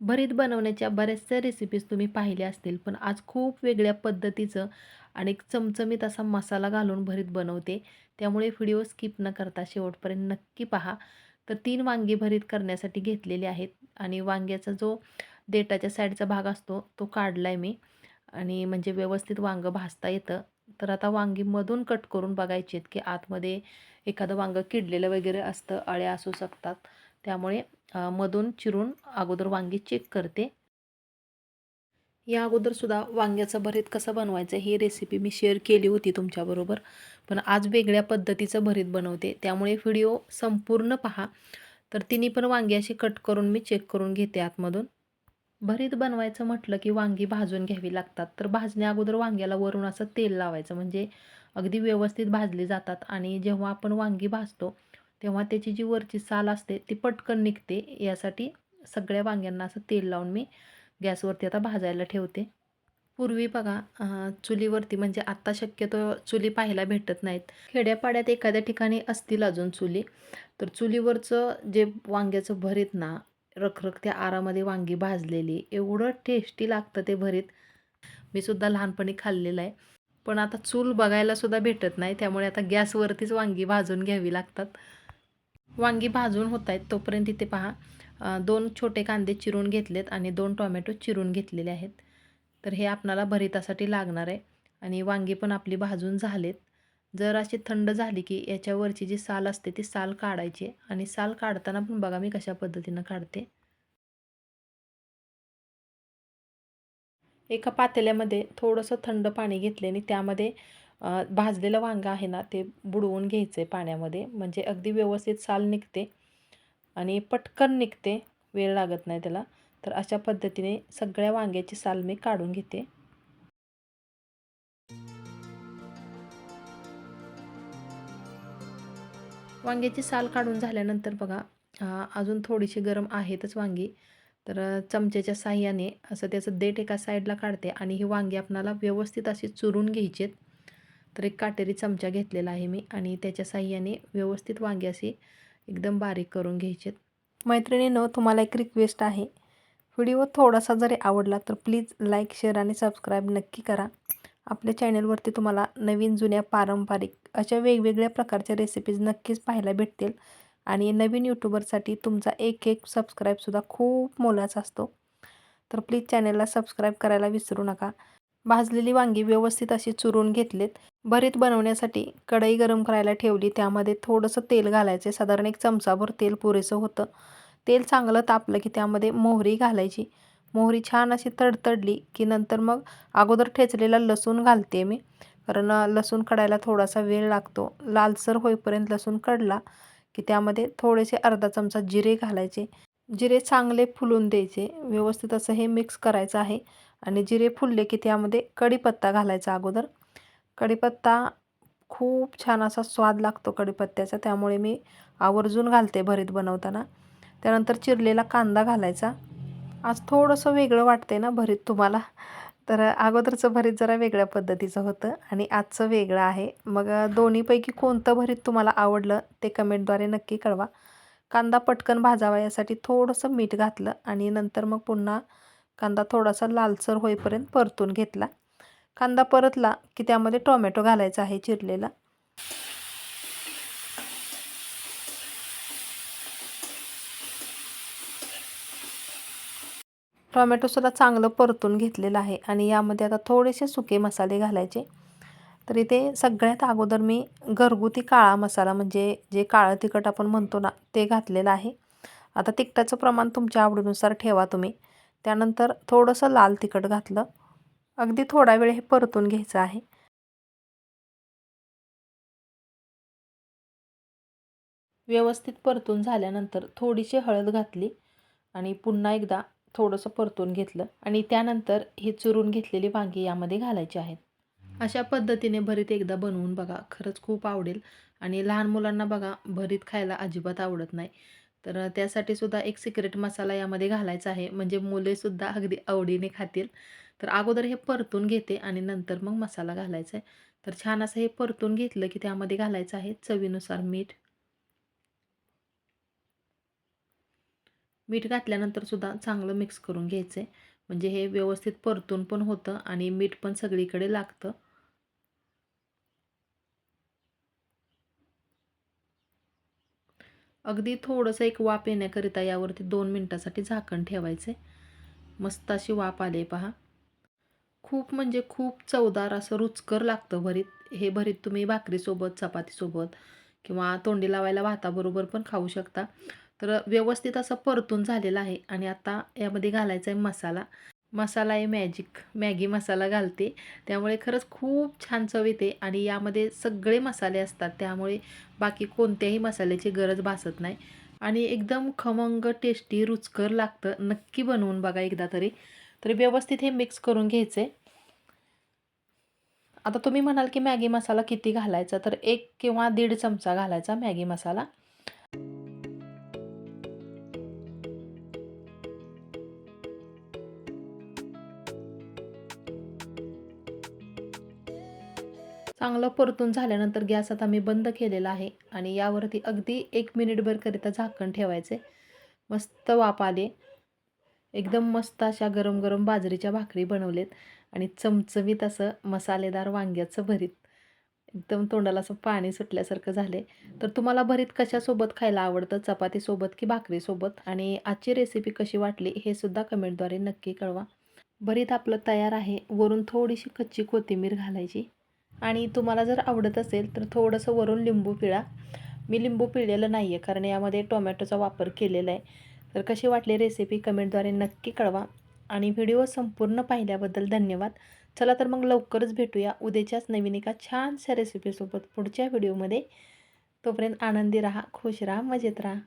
भरीत बनवण्याच्या बऱ्याचशा रेसिपीज तुम्ही पाहिल्या असतील. पण आज खूप वेगळ्या पद्धतीचं आणि एक चमचमीत असा मसाला घालून भरीत बनवते. त्यामुळे व्हिडिओ स्किप न करता शेवटपर्यंत नक्की पहा. तर तीन वांगी भरीत करण्यासाठी घेतलेले आहेत. आणि वांग्याचा जो देटाच्या साईडचा भाग असतो तो काढला आहे मी. आणि म्हणजे व्यवस्थित वांगं भाजता येतं. तर आता वांगी मधून कट करून बघायचे आहेत की आतमध्ये एखादं वांगं किडलेलं वगैरे असतं अळ्या असू शकतात. त्यामुळे मधून चिरून अगोदर वांगी चेक करते. या अगोदरसुद्धा वांग्याचं भरीत कसं बनवायचं ही रेसिपी मी शेअर केली होती तुमच्याबरोबर पण आज वेगळ्या पद्धतीचं भरीत बनवते. त्यामुळे व्हिडिओ संपूर्ण पहा. तर तिन्ही पण वांगी अशी कट करून मी चेक करून घेते आतमधून. भरीत बनवायचं म्हटलं की वांगी भाजून घ्यावी लागतात. तर भाजण्या अगोदर वांग्याला वरून असं तेल लावायचं. म्हणजे अगदी व्यवस्थित भाजली जातात. आणि जेव्हा आपण वांगी भाजतो तेव्हा त्याची जी वरची साल असते ती पटकन निघते. यासाठी सगळ्या वांग्यांना असं तेल लावून मी गॅसवरती आता भाजायला ठेवते. पूर्वी बघा चुलीवरती म्हणजे आत्ता शक्यतो चुली पाहायला भेटत नाहीत. खेड्यापाड्यात एखाद्या ठिकाणी असतील अजून चुली तर चुलीवरचं जे वांग्याचं भरीत ना रखरखत्या आरामध्ये वांगी भाजलेली एवढं टेस्टी लागतं ते भरीत. मी सुद्धा लहानपणी खाल्लेलं आहे. पण आता चूल बघायला सुद्धा भेटत नाही त्यामुळे आता गॅसवरतीच वांगी भाजून घ्यावी लागतात. वांगी भाजून होत आहेत तोपर्यंत इथे पहा दोन छोटे कांदे चिरून घेतलेत आणि दोन टोमॅटो चिरून घेतलेले आहेत. तर हे आपणाला भरितासाठी लागणार आहे आणि वांगी पण आपली भाजून झालेत. जर अशी थंड झाली की याच्यावरची जी साल असते ती साल काढायची आणि साल काढताना पण बघा मी कशा पद्धतीनं काढते. एका पातेल्यामध्ये थोडंसं थंड पाणी घेतले आणि त्यामध्ये भाजलेलं वांगं आहे ना ते बुडवून घ्यायचं आहे पाण्यामध्ये. म्हणजे अगदी व्यवस्थित साल निघते आणि पटकन निघते वेळ लागत नाही त्याला. तर अशा पद्धतीने सगळ्या वांग्याची साल मी काढून घेते. वांग्याची साल काढून झाल्यानंतर बघा अजून थोडीशी गरम आहेतच वांगी. तर चमच्याच्या साह्याने असं त्याचं देठ एका साईडला काढते आणि ही वांगी आपणाला व्यवस्थित अशी चुरून घ्यायची आहेत तर एक काटेरी चमचा घेतलेला आहे मी आणि त्याच्या साह्याने व्यवस्थित वांगी अशी एकदम बारीक करून घ्यायचे आहेत मैत्रिणीनं तुम्हाला एक रिक्वेस्ट आहे. व्हिडिओ थोडासा जरी आवडला तर प्लीज लाईक शेअर आणि सबस्क्राईब नक्की करा. आपल्या चॅनलवरती तुम्हाला नवीन जुन्या पारंपरिक अशा वेगवेगळ्या प्रकारच्या रेसिपीज नक्कीच पाहायला भेटतील. आणि नवीन यूट्यूबरसाठी तुमचा एक एक सबस्क्राईबसुद्धा खूप मोलाचा असतो. तर प्लीज चॅनलला सबस्क्राईब करायला विसरू नका. भाजलेली वांगी व्यवस्थित अशी चुरून घेतलेत. भरीत बनवण्यासाठी कढई गरम करायला ठेवली. त्यामध्ये थोडंसं तेल घालायचे. साधारण एक चमचाभर तेल पुरेसं होतं. तेल चांगलं तापलं की त्यामध्ये मोहरी घालायची. मोहरी छान अशी तडतडली की नंतर मग अगोदर ठेचलेला लसूण घालते मी. कारण लसूण कडायला थोडासा वेळ लागतो. लालसर होईपर्यंत लसूण कडला की त्यामध्ये थोडेसे अर्धा चमचा जिरे घालायचे. जिरे चांगले फुलून द्यायचे. व्यवस्थित असं हे मिक्स करायचं आहे. आणि जिरे फुलले की त्यामध्ये कढीपत्ता घालायचा अगोदर. कढीपत्ता खूप छान असा स्वाद लागतो कढीपत्त्याचा त्यामुळे मी आवर्जून घालते भरीत बनवताना. त्यानंतर चिरलेला कांदा घालायचा. आज थोडंसं वेगळं वाटते ना भरीत तुम्हाला? तर अगोदरचं भरीत जरा वेगळ्या पद्धतीचं होतं आणि आजचं वेगळं आहे. मग दोन्हीपैकी कोणतं भरीत तुम्हाला आवडलं ते कमेंटद्वारे नक्की कळवा. कांदा पटकन भाजावा यासाठी थोडंसं मीठ घातलं आणि नंतर मग पुन्हा कांदा थोडासा लालसर होईपर्यंत परतून घेतला. कांदा परतला की त्यामध्ये टोमॅटो घालायचा आहे चिरलेला. टोमॅटोसुद्धा चांगलं परतून घेतलेलं आहे आणि यामध्ये आता थोडेसे सुके मसाले घालायचे. तर इथे सगळ्यात अगोदर मी घरगुती काळा मसाला म्हणजे जे काळं तिखट आपण म्हणतो ना ते घातलेलं आहे. आता तिखटाचं प्रमाण तुमच्या आवडीनुसार ठेवा तुम्ही. त्यानंतर थोडंसं लाल तिखट घातलं. अगदी थोडा वेळ हे परतून घ्यायचं आहे. व्यवस्थित परतून झाल्यानंतर थोडीशी हळद घातली आणि पुन्हा एकदा थोडंसं परतून घेतलं आणि त्यानंतर ही चुरून घेतलेली वांगी यामध्ये घालायची आहेत. अशा पद्धतीने भरीत एकदा बनवून बघा खरंच खूप आवडेल आणि लहान मुलांना बघा भरीत खायला अजिबात आवडत नाही. तर त्यासाठी सुद्धा एक सिक्रेट मसाला यामध्ये घालायचा आहे म्हणजे मुलेसुद्धा अगदी आवडीने खातील. तर अगोदर हे परतून घेते आणि नंतर मग मसाला घालायचा आहे. तर छान असं हे परतून घेतलं की त्यामध्ये घालायचं आहे चवीनुसार मीठ. मीठ घातल्यानंतर सुद्धा चांगलं मिक्स करून घ्यायचं आहे म्हणजे हे व्यवस्थित परतून पण होतं आणि मीठ पण सगळीकडे लागतं. अगदी थोडंसं एक वाफ येण्याकरिता यावरती दोन मिनटासाठी झाकण ठेवायचे मस्त अशी वाफ आले पहा. खूप म्हणजे खूप चवदार असं रुचकर लागतं भरीत. हे भरीत तुम्ही भाकरीसोबत चपातीसोबत किंवा तोंडी लावायला भाताबरोबर पण खाऊ शकता. तर व्यवस्थित असं परतून झालेलं आहे आणि आता यामध्ये घालायचा आहे मसाला. मसाला आहे मॅजिक मॅगी मसाला घालते. त्यामुळे खरंच खूप छान चव येते आणि यामध्ये सगळे मसाले असतात. त्यामुळे बाकी कोणत्याही मसाल्याची गरज भासत नाही. आणि एकदम खमंग टेस्टी रुचकर लागतं. नक्की बनवून बघा एकदा तरी. तरी व्यवस्थित हे मिक्स करून घ्यायचे. आता तुम्ही म्हणाल की मॅगी मसाला किती घालायचा? तर एक किंवा दीड चमचा घालायचा मॅगी मसाला. चांगलं परतून झाल्यानंतर गॅस आता मी बंद केलेला आहे आणि यावरती अगदी एक मिनिटभरकरिता झाकण ठेवायचे. मस्त वाफ आले. एकदम मस्त अशा गरम गरम बाजरीच्या भाकरी बनवलेत आणि चमचमीत असं मसालेदार वांग्याचं भरीत. एकदम तोंडाला असं पाणी सुटल्यासारखं झाले तर तुम्हाला भरीत कशासोबत खायला आवडतं? चपातीसोबत की भाकरीसोबत? आणि आजची रेसिपी कशी वाटली हे सुद्धा कमेंटद्वारे नक्की कळवा. भरीत आपलं तयार आहे. वरून थोडीशी कच्ची कोथिंबीर घालायची. आणि तुम्हाला जर आवडत असेल तर थोडंसं वरून लिंबू पिळा. मी लिंबू पिळलेलं नाही आहे कारण यामध्ये टोमॅटोचा वापर केलेला आहे. तर कशी वाटली रेसिपी कमेंटद्वारे नक्की कळवा. आणि व्हिडिओ संपूर्ण पाहिल्याबद्दल धन्यवाद. चला तर मग लवकरच भेटूया उद्याच्याच नवीन एका छानशा रेसिपीसोबत पुढच्या व्हिडिओमध्ये तोपर्यंत आनंदी राहा खुश राहा मजेत राहा.